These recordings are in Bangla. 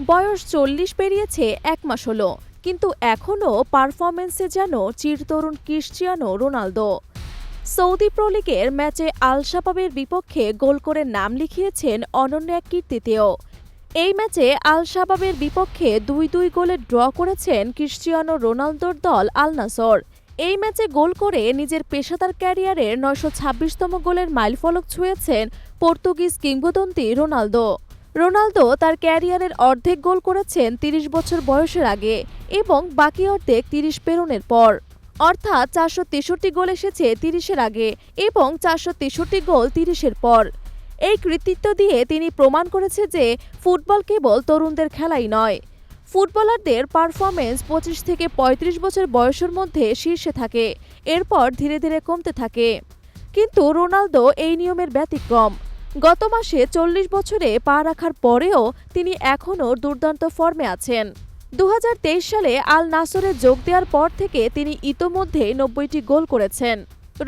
বয়স চল্লিশ পেরিয়েছে এক মাস হলো। কিন্তু এখনও পারফরমেন্সে যেন চিরতরুণ ক্রিশ্চিয়ানো রোনালদো। সৌদি প্রো ম্যাচে আল শাবাবের বিপক্ষে গোল করে নাম লিখিয়েছেন অনন্য এক কীর্তিতেও। এই ম্যাচে আল শাবাবের বিপক্ষে দুই দুই গোলে ড্র করেছেন ক্রিশ্চিয়ানো রোনালদোর দল আল নাসর এই ম্যাচে গোল করে নিজের পেশাদার ক্যারিয়ারের নয়শো ছাব্বিশতম গোলের মাইলফলক ছুঁয়েছেন পর্তুগিজ কিংবদন্তি রোনালদো। রোনালদো তার ক্যারিয়ারের অর্ধেক গোল করেছেন তিরিশ বছর বয়সের আগে এবং বাকি অর্ধেক তিরিশ পেরোনের পর। অর্থাৎ চারশো তেষট্টি গোল এসেছে তিরিশের আগে এবং চারশো তেষট্টি গোল তিরিশের পর। এই কৃতিত্ব দিয়ে তিনি প্রমাণ করেছে যে ফুটবল কেবল তরুণদের খেলাই নয়, ফুটবলারদের পারফরমেন্স পঁচিশ থেকে ৩৫ বছর বয়সের মধ্যে শীর্ষে থাকে, এরপর ধীরে ধীরে কমতে থাকে। কিন্তু রোনালদো এই নিয়মের ব্যতিক্রম। গত মাসে চল্লিশ বছরে পা রাখার পরেও তিনি এখনও দুর্দান্ত ফর্মে আছেন। দু হাজার তেইশ সালে আল নাসরে যোগ দেওয়ার পর থেকে তিনি ইতোমধ্যে নব্বইটি গোল করেছেন।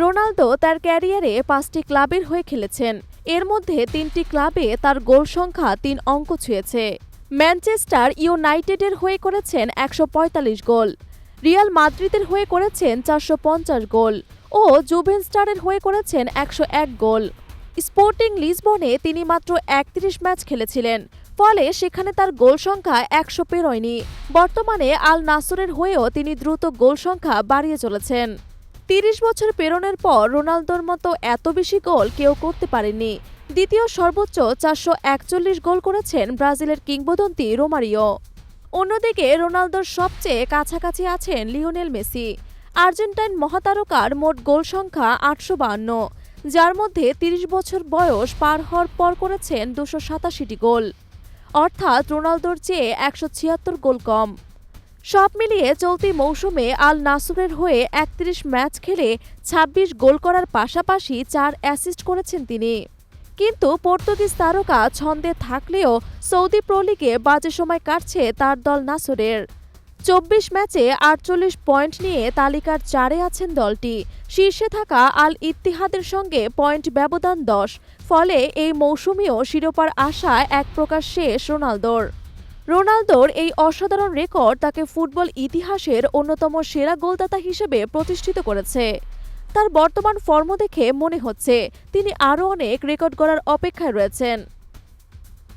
রোনালদো তার ক্যারিয়ারে পাঁচটি ক্লাবের হয়ে খেলেছেন। এর মধ্যে তিনটি ক্লাবে তার গোল সংখ্যা তিন অঙ্ক ছুঁয়েছে। ম্যানচেস্টার ইউনাইটেডের হয়ে করেছেন একশো পঁয়তাল্লিশ গোল। রিয়াল মাদ্রিদের হয়ে করেছেন চারশো পঞ্চাশ গোল। ও জুভেনস্টারের হয়ে করেছেন একশো এক গোল। স্পোর্টিং লিসবনে তিনি মাত্র একত্রিশ ম্যাচ খেলেছিলেন। ফলে সেখানে তার গোল সংখ্যা একশো পেরোয়নি। বর্তমানে আল নাসরের হয়েও তিনি দ্রুত গোল সংখ্যা বাড়িয়ে চলেছেন। তিরিশ বছর পেরোনোর পর রোনালদোর মতো এত বেশি গোল কেউ করতে পারেনি দ্বিতীয় সর্বোচ্চ চারশো একচল্লিশ গোল করেছেন ব্রাজিলের কিংবদন্তি রোমারিও। অন্যদিকে রোনালদোর সবচেয়ে কাছাকাছি আছেন লিওনেল মেসি। আর্জেন্টাইন মহাতারকার মোট গোল সংখ্যা আটশো বান্ন যার মধ্যে ৩০ বছর বয়স পার হওয়ার পর করেছেন দুশো সাতাশিটি গোল। অর্থাৎ রোনালদোর চেয়ে একশো ছিয়াত্তর গোল কম। সব মিলিয়ে চলতি মৌসুমে আল নাসুরের হয়ে একত্রিশ ম্যাচ খেলে ২৬ গোল করার পাশাপাশি চার অ্যাসিস্ট করেছেন তিনি। কিন্তু পর্তুগিজ তারকা ছন্দে থাকলেও সৌদি প্রো লিগে বাজে সময় কাটছে তার দল নাসরের। চব্বিশ ম্যাচে আটচল্লিশ পয়েন্ট নিয়ে তালিকার চারে আছেন দলটি। শীর্ষে থাকা আল ইত্তিহাদের সঙ্গে পয়েন্ট ব্যবধান দশ। ফলে এই মৌসুমেও শিরোপার আশা এক প্রকার শেষ রোনালদোর। রোনালদোর এই অসাধারণ রেকর্ড তাকে ফুটবল ইতিহাসের অন্যতম সেরা গোলদাতা হিসেবে প্রতিষ্ঠিত করেছে। তার বর্তমান ফর্ম দেখে মনে হচ্ছে, তিনি আরও অনেক রেকর্ড গড়ার অপেক্ষায় রয়েছেন।